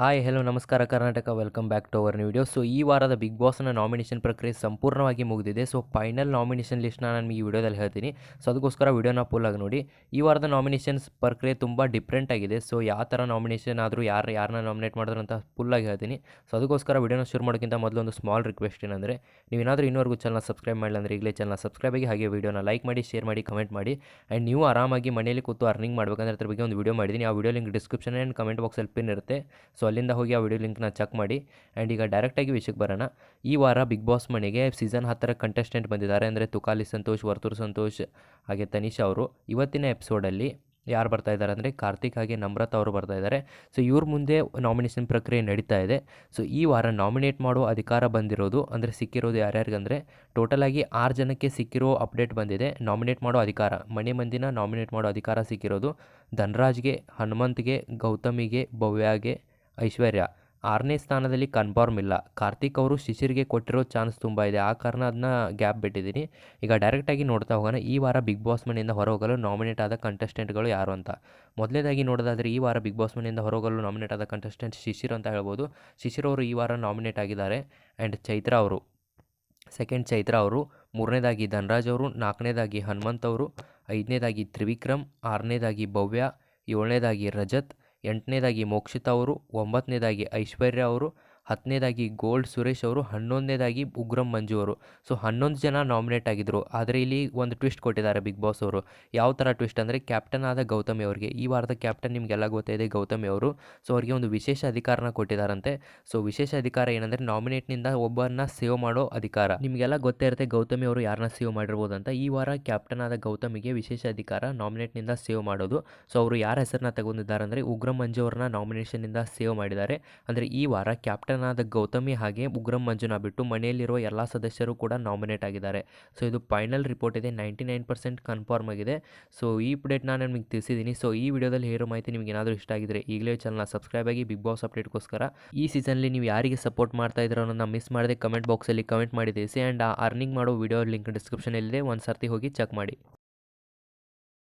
Hi hello ನಮಸ್ಕಾರ, Karnataka. Welcome back to our video so ಈ ವಾರದ ಬಿಗ್ ಬಾಸ್ನ ನಾಮಿನೇಷನ್ ಪ್ರಕ್ರಿಯೆ ಸಂಪೂರ್ಣವಾಗಿ ಮುಗಿದಿದೆ. ಸೊ ಫೈನಲ್ ನಾಮಿನೇಷನ್ ಲಿಸ್ಟ್ನ ನಾನು ಈ ವಿಡಿಯೋದಲ್ಲಿ ಹೇಳ್ತೀನಿ. ಸೊ ಅದಕ್ಕೋಸ್ಕರ ವಿಡಿಯೋನ ಫುಲ್ಲಾಗಿ ನೋಡಿ. ಈ ವಾರದ ನಾಮಿನೇಷನ್ಸ್ ಪ್ರಕ್ರಿಯೆ ತುಂಬ ಡಿಫ್ರೆಂಟ್ ಆಗಿದೆ. ಸೊ ಯಾವ ಥರ ನಾಮಿನೇಷನ್ ಆದರೂ ಯಾರು ಯಾರನ್ನ ನಾಮಿನೇಟ್ ಮಾಡಿದ್ರು ಅಂತ ಫುಲ್ಲಾಗಿ ಹೇಳ್ತೀನಿ. ಸೊ ಅದಕ್ಕೋಸ್ಕರ ವಿಡಿಯೋನ ಶುರು ಮಾಡೋಕ್ಕಿಂತ ಮೊದಲು ಒಂದು ಸ್ಮಾಲ್ ರಿಕ್ವೆಸ್ಟ್ ಏನಂದರೆ, ನೀವೇನಾದರೂ ಇನ್ನೂವರೆಗೂ ಚಾನಲ್ ಸಬ್ಸ್ಕ್ರೈಬ್ ಮಾಡಿಲ್ಲ ಅಂದರೆ ಈಗಲೇ ಚಾನಲ್ ಸಬ್ಸ್ಕ್ರೈಬ್ ಆಗಿ ಹಾಗೆ ವಿಡಿಯೋನ ಲೈಕ್ ಮಾಡಿ ಶೇರ್ ಮಾಡಿ ಕಮೆಂಟ್ ಮಾಡಿ. ಆ್ಯಂಡ್ ನೀವು ಆರಾಮಾಗಿ ಮನೆಯಲ್ಲಿ ಕೂತು ಅರ್ನಿಂಗ್ ಮಾಡಬೇಕಂದ್ರೆ ಅದ್ರ ಬಗ್ಗೆ ಒಂದು ವಿಡಿಯೋ ಮಾಡಿದ್ದೀನಿ. ಆ video link description and comment ಬಾಕ್ಸಲ್ಲಿ ಪಿನ್ ಇರುತ್ತೆ. ಸೊ ಅಲ್ಲಿಂದ ಹೋಗಿ ಆ ವಿಡಿಯೋ ಲಿಂಕ್ನ ಚೆಕ್ ಮಾಡಿ. ಆ್ಯಂಡ್ ಈಗ ಡೈರೆಕ್ಟಾಗಿ ವಿಷಯಕ್ಕೆ ಬರೋಣ. ಈ ವಾರ ಬಿಗ್ ಬಾಸ್ ಮನೆಗೆ ಸೀಸನ್ ಹತ್ತರ ಕಂಟೆಸ್ಟೆಂಟ್ ಬಂದಿದ್ದಾರೆ. ಅಂದರೆ ತುಕಾಲಿ ಸಂತೋಷ್, ವರ್ತೂರ್ ಸಂತೋಷ್, ಹಾಗೆ ತನಿಷಾ ಅವರು. ಇವತ್ತಿನ ಎಪಿಸೋಡಲ್ಲಿ ಯಾರು ಬರ್ತಾ ಇದ್ದಾರೆ ಅಂದರೆ ಕಾರ್ತಿಕ್ ಹಾಗೆ ನಮ್ರತ್ ಅವರು ಬರ್ತಾ ಇದ್ದಾರೆ. ಸೊ ಇವ್ರ ಮುಂದೆ ನಾಮಿನೇಷನ್ ಪ್ರಕ್ರಿಯೆ ನಡೀತಾ ಇದೆ. ಸೊ ಈ ವಾರ ನಾಮಿನೇಟ್ ಮಾಡೋ ಅಧಿಕಾರ ಬಂದಿರೋದು ಅಂದರೆ ಸಿಕ್ಕಿರೋದು ಯಾರ್ಯಾರಿಗಂದರೆ ಟೋಟಲಾಗಿ ಆರು ಜನಕ್ಕೆ ಸಿಕ್ಕಿರೋ ಅಪ್ಡೇಟ್ ಬಂದಿದೆ. ನಾಮಿನೇಟ್ ಮಾಡೋ ಅಧಿಕಾರ. ಮನೆ ಮಂದಿನ ನಾಮಿನೇಟ್ ಮಾಡೋ ಅಧಿಕಾರ ಸಿಕ್ಕಿರೋದು ಧನ್ರಾಜ್ಗೆ, ಹನುಮಂತ್ಗೆ, ಗೌತಮಿಗೆ, ಭವ್ಯಾಗೆ ಐಶ್ವರ್ಯ. ಆರನೇ ಸ್ಥಾನದಲ್ಲಿ ಕನ್ಫರ್ಮ್ ಇಲ್ಲ. ಕಾರ್ತಿಕ್ ಅವರು ಶಿಶಿರ್ಗೆ ಕೊಟ್ಟಿರೋ ಚಾನ್ಸ್ ತುಂಬ ಇದೆ. ಆ ಕಾರಣ ಅದನ್ನ ಗ್ಯಾಪ್ ಬಿಟ್ಟಿದ್ದೀನಿ. ಈಗ ಡೈರೆಕ್ಟಾಗಿ ನೋಡ್ತಾ ಹೋಗೋಣ. ಈ ವಾರ ಬಿಗ್ ಬಾಸ್ ಮನೆಯಿಂದ ಹೊರಹೋಗಲು ನಾಮಿನೇಟ್ ಆದ ಕಂಟೆಸ್ಟೆಂಟ್ಗಳು ಯಾರು ಅಂತ. ಮೊದಲನೇದಾಗಿ ನೋಡೋದಾದರೆ ಈ ವಾರ ಬಿಗ್ ಬಾಸ್ ಮನೆಯಿಂದ ಹೊರಹೋಗಲು ನಾಮಿನೇಟ್ ಆದ ಕಂಟೆಸ್ಟೆಂಟ್ ಶಿಶಿರ್ ಅಂತ ಹೇಳ್ಬೋದು. ಶಿಶಿರ್ ಅವರು ಈ ವಾರ ನಾಮಿನೇಟ್ ಆಗಿದ್ದಾರೆ. ಆ್ಯಂಡ್ ಚೈತ್ರ ಅವರು. ಸೆಕೆಂಡ್ ಚೈತ್ರ ಅವರು. ಮೂರನೇದಾಗಿ ಧನರಾಜ್ ಅವರು. ನಾಲ್ಕನೇದಾಗಿ ಹನುಮಂತ್ ಅವರು. ಐದನೇದಾಗಿ ತ್ರಿವಿಕ್ರಮ್. ಆರನೇದಾಗಿ ಭವ್ಯ. ಏಳನೇದಾಗಿ ರಜತ್. ಎಂಟನೇದಾಗಿ ಮೋಕ್ಷಿತಾ ಅವರು ಒಂಬತ್ತನೇದಾಗಿ ಐಶ್ವರ್ಯ ಅವರು ಹತ್ತನೇದಾಗಿ ಗೋಲ್ಡ್ ಸುರೇಶ್ ಅವರು, ಹನ್ನೊಂದನೇದಾಗಿ ಉಗ್ರಂ ಮಂಜು ಅವರು. ಸೊ, ಹನ್ನೊಂದು ಜನ ನಾಮಿನೇಟ್ ಆಗಿದ್ದರು ಆದರೆ ಇಲ್ಲಿ ಒಂದು ಟ್ವಿಸ್ಟ್ ಕೊಟ್ಟಿದ್ದಾರೆ ಬಿಗ್ ಬಾಸ್ ಅವರು. ಯಾವ ಥರ ಟ್ವಿಸ್ಟ್ ಅಂದರೆ ಕ್ಯಾಪ್ಟನ್ ಆದ ಗೌತಮಿ ಅವರಿಗೆ. ಈ ವಾರದ ಕ್ಯಾಪ್ಟನ್ ನಿಮಗೆಲ್ಲ ಗೊತ್ತಿದೆ ಗೌತಮಿ ಅವರು. ಸೊ, ಅವರಿಗೆ ಒಂದು ವಿಶೇಷ ಅಧಿಕಾರನ ಕೊಟ್ಟಿದ್ದಾರಂತೆ. ಸೊ, ವಿಶೇಷ ಅಧಿಕಾರ ಏನಂದರೆ ನಾಮಿನೇಟ್ನಿಂದ ಒಬ್ಬರನ್ನ ಸೇವ್ ಮಾಡೋ ಅಧಿಕಾರ. ನಿಮಗೆಲ್ಲ ಗೊತ್ತೇ ಇರುತ್ತೆ ಗೌತಮಿ ಅವರು ಯಾರನ್ನ ಸೇವ್ ಮಾಡಿರ್ಬೋದು ಅಂತ. ಈ ವಾರ ಕ್ಯಾಪ್ಟನ್ ಆದ ಗೌತಮಿಗೆ ವಿಶೇಷ ಅಧಿಕಾರ ನಾಮಿನೇಟ್ನಿಂದ ಸೇವ್ ಮಾಡೋದು. ಸೊ, ಅವರು ಯಾರ ಹೆಸರನ್ನ ತಗೊಂಡಿದ್ದಾರೆ ಅಂದರೆ ಉಗ್ರಂ ಮಂಜು ಅವರನ್ನ ನಾಮಿನೇಷನ್ನಿಂದ ಸೇವ್ ಮಾಡಿದ್ದಾರೆ. ಅಂದರೆ ಈ ವಾರ ಕ್ಯಾಪ್ಟನ್ ಆದ ಗೌತಮಿ ಹಾಗೆ ಉಗ್ರಂ ಮಂಜುನ ಬಿಟ್ಟು ಮನೆಯಲ್ಲಿರುವ ಎಲ್ಲ ಸದಸ್ಯರು ಕೂಡ ನಾಮಿನೇಟ್ ಆಗಿದ್ದಾರೆ. ಸೊ ಇದು ಫೈನಲ್ ರಿಪೋರ್ಟ್ ಇದೆ. ನೈಂಟಿ ನೈನ್ ಪರ್ಸೆಂಟ್ ಕನ್ಫರ್ಮ್ ಆಗಿದೆ. ಸೊ ಈ ಅಪ್ಡೇಟ್ ನಾನು ನಿಮಗೆ ತಿಳಿಸಿದ್ದೀನಿ. ಸೊ ಈ ವಿಡಿಯೋದಲ್ಲಿ ಹೇರೋ ಮಾಹಿತಿ ನಿಮಗೆ ಏನಾದರೂ ಇಷ್ಟ ಆಗಿದ್ರೆ ಈಗಲೇ ಚಾನಲ್ನ ಸಬ್ಸ್ಕ್ರೈಬ್ ಆಗಿ ಬಿಗ್ ಬಾಸ್ ಅಪ್ಡೇಟ್ಗೋಸ್ಕರ ಈ ಸೀಸನ್ಲಿ ನೀವು ಯಾರಿಗೆ ಸಪೋರ್ಟ್ ಮಾಡ್ತಾ ಇದ್ದೀರೋ ಅನ್ನೋದನ್ನ ಮಿಸ್ ಮಾಡದೆ ಕಮೆಂಟ್ ಬಾಕ್ಸಲ್ಲಿ ಕಮೆಂಟ್ ಮಾಡಿ ತಿಳಿಸಿ. ಆ್ಯಂಡ್ ಆ ಅರ್ನಿಂಗ್ ಮಾಡೋ ವಿಡಿಯೋ ಲಿಂಕ್ ಡಿಸ್ಕ್ರಿಪ್ಷನಲ್ಲಿದೆ ಒಂದು ಸರ್ತಿ ಹೋಗಿ ಚೆಕ್ ಮಾಡಿ.